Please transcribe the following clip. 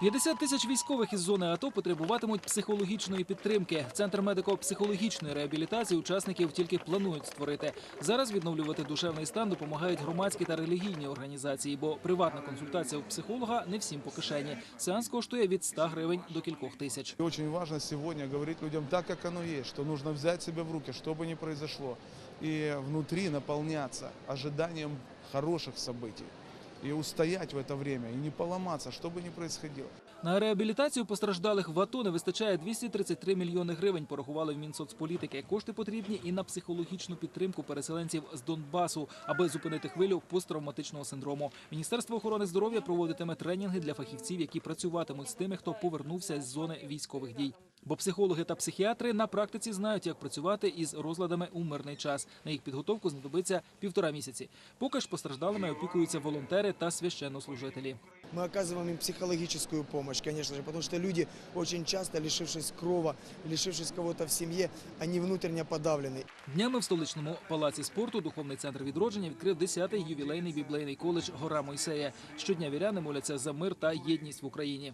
50 тисяч військових із зони АТО потребуватимуть психологічної підтримки. Центр медико-психологічної реабілітації учасників тільки планують створити. Зараз відновлювати душевний стан допомагають громадські та релігійні організації, бо приватна консультація у психолога не всім по кишені. Сеанс коштує від 100 гривень до кількох тисяч. И очень важно сегодня говорить людям так, как оно есть, что нужно взять себя в руки, что бы ни произошло, и внутри наполняться ожиданием хороших событий, и устоять в это время, и не поломаться, что бы ни происходило. На реабілітацію постраждалих в АТО не вистачає 233 мільйони гривень. Порахували в Мінсоцполітики. Кошти потрібні і на психологічну підтримку переселенців з Донбасу, аби зупинити хвилю посттравматичного синдрому. Міністерство охорони здоров'я проводитиме тренінги для фахівців, які працюватимуть з тими, хто повернувся з зони військових дій. Бо психологи та психіатри на практиці знають, як працювати із розладами у мирний час. На їх підготовку знадобиться півтора місяці. Поки ж постраждалими опікуються волонтери та священнослужителі. Мы оказываем им психологическую помощь, конечно же, потому что люди очень часто, лишившись крова, лишившись кого-то в семье, они внутренне подавлены. Днями в столичному палаці спорту духовний центр відродження відкрив 10-й ювілейний біблейний коледж Гора Мойсея. Щодня віряни моляться за мир та єдність в Україні.